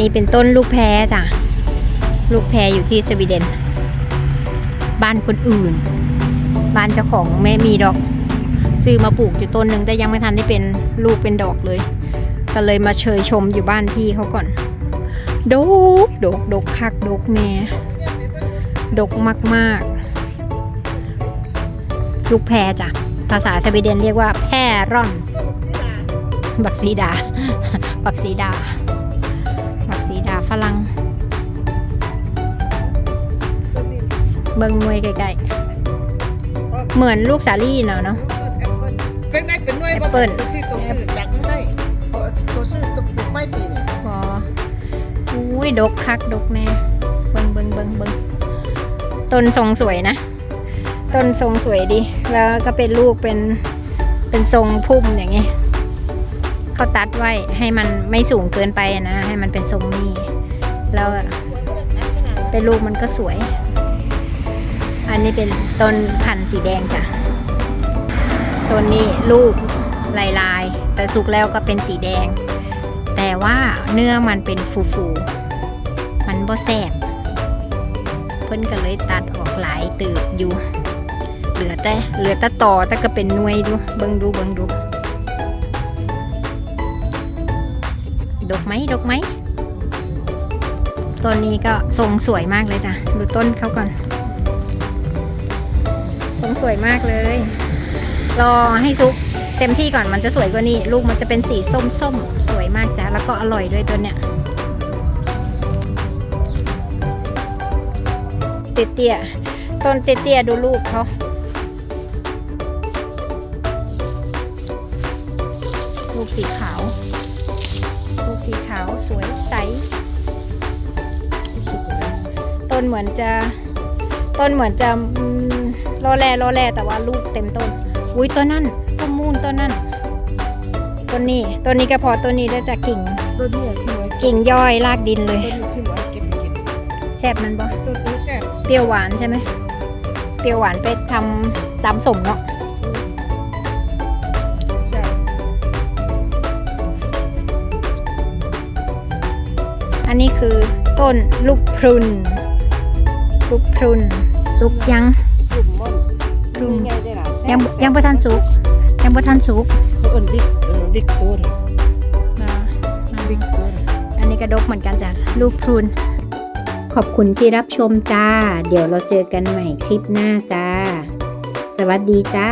นี่เป็นต้นลูกแพรจ้ะ ลูกแพรอยู่ที่สวีเดน บ้านคนอื่น บ้านเจ้าของไม่มีดอก ซื้อมาปลูกอยู่ต้นหนึ่งแต่ยังไม่ทันได้เป็นลูกเป็นดอกเลย ก็เลยมาเชยชมอยู่บ้านพี่เขาก่อน ดก ดก ดกคัก ดกแน่ดกมาก ๆ ลูกแพรจ้ะ ภาษาสวีเดนเรียกว่าแพรร่อน บักซีดา บักซีดาบัก ซีดาฝรั่งเบิงมวยไกลๆเหมือนลูกสาลี่เนาะเนาะเป็นไงเป็นหน่วยแอปเปิ้ลที่ตัวซื้อจากไม่ได้ตัวซื้อตัวปลูกไม่ปีนพออุ้ยดกคักดกแน่เบิงเบิงเบิงเบิงต้นทรงสวยนะต้นทรงสวยดี แล้วก็เป็นลูกเป็นเป็นทรงพุ่มอย่างเงี้ยเขาตัดไว้ให้มันไม่สูงเกินไปอะนะ ให้มันเป็นทรงนี้ แล้วเป็นลูกมันก็สวย อันนี้เป็นต้นพันธุ์สีแดงจ้ะต้นนี้ลูกลายลายแต่สุกแล้วก็เป็นสีแดง แต่ว่าเนื้อมันเป็นฟูฟูมันบ่แซ่บเพิ่นก็เลยตัดออกหลายตืบอยู่ เหลือแต่เหลือแต่ต่อแต่ก็เป็นนวยดูเบิ่งดูเบิ่งดูดกไหมดกไหม ต้นนี้ก็ทรงสวยมากเลยจ้ะ ดูต้นเขาก่อน ทรงสวยมากเลย รอให้ซุกเต็มที่ก่อนมันจะสวยกว่านี้ ลูกมันจะเป็นสีส้มๆสวยมากจ้ะ แล้วก็อร่อยด้วยตัวเนี้ยเตี้ยๆต้นเตี้ยๆดูลูกเขาลูกสีขาว ลูกสีขาวสวยใส ต้นเหมือนจะต้นเหมือนจะอืมรอแร่รอแร่แต่ว่าลูกเต็มต้น อุ้ยต้นนั่นต้นมูนต้นนั่นต้นนี้ต้นนี้ก็พอต้นนี้ได้จากกิ่งตัวนี้พี่หมวยกิ่งย่อยลากดินเลยตัวนี้พี่หมวยเก็บเก็บแซ่บมันบ่ตัวนี้แซ่บเปรี้ยวหวานใช่ไหมเปรี้ยวหวานไปทำตำสมเนาะแซ่บอันนี้คือต้นลูกพรุน ลูกพรุนสุกยังกลุ่มม่อนกลุ่มไงได้ล่ะแซ่บยังบ่ยังบ่ทันสุก ยังบ่ทันสุกเขาเอิ้นดิกเออดิกตัวน่ะอ่าอ่าดิกตัวน่ะ อันนี้กระดกเหมือนกันจ้ะลูกพรุน ขอบคุณที่รับชมจ้า เดี๋ยวเราเจอกันใหม่คลิปหน้าจ้า สวัสดีจ้า